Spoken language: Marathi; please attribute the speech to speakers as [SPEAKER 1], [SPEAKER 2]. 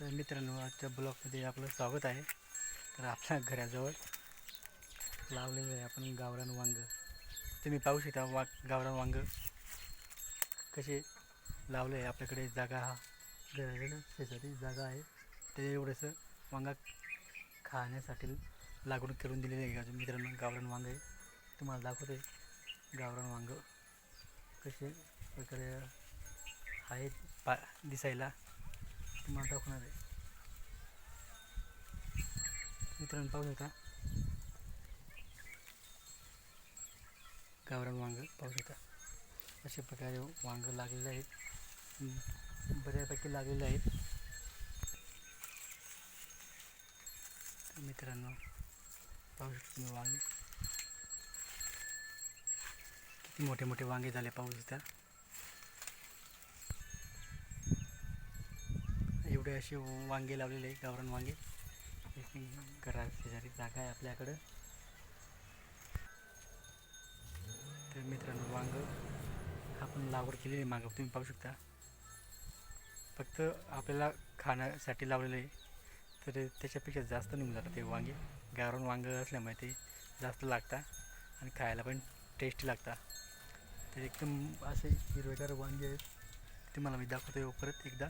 [SPEAKER 1] तर मित्रांनो आजच्या ब्लॉगमध्ये आपलं स्वागत आहे. तर आपल्या घराजवळ लावलेलं आहे आपण गावरान वांग. तुम्ही पाहू शकता वा गावरान वांग कसे लावले आहे. आपल्याकडे जागा हा घराजवळ शेजारी जागा आहे. ते एवढंसं वांगा खाण्यासाठी लागवड करून दिलेली आहे. का मित्रांनो गावरान वांग आहे. तुम्हाला दाखवतो आहे गावरान वांग कसे प्रकारे आहेत. पा दिसायला तुम्हाला दाखवणार आहे. मित्रांनो पाहू शकता. गावरान वांग पाहू शकता. अशा प्रकारे वांग लागलेले आहेत. बऱ्यापैकी लागलेले आहेत. मित्रांनो पाहू शकता तुम्ही वांगे. किती मोठे मोठे वांगे झाले पाहू शकता. एवढे असे वांगे लावलेले आहे गावरान वांगे. घरा शेजारी जागा आहे आपल्याकडं. तर मित्रांनो वांग आपण लागवड केलेली आहे मागं. तुम्ही पाहू शकता. फक्त आपल्याला खाण्यासाठी लावलेलं आहे. तर त्याच्यापेक्षा जास्त निघून जातात ते वांगे. गावरान वांग असल्यामुळे ते जास्त लागतात आणि खायला पण टेस्टी लागतात. तर एकदम असे हिरवेगार वांगे आहेत. ते मला मी दाखवतो परत एकदा.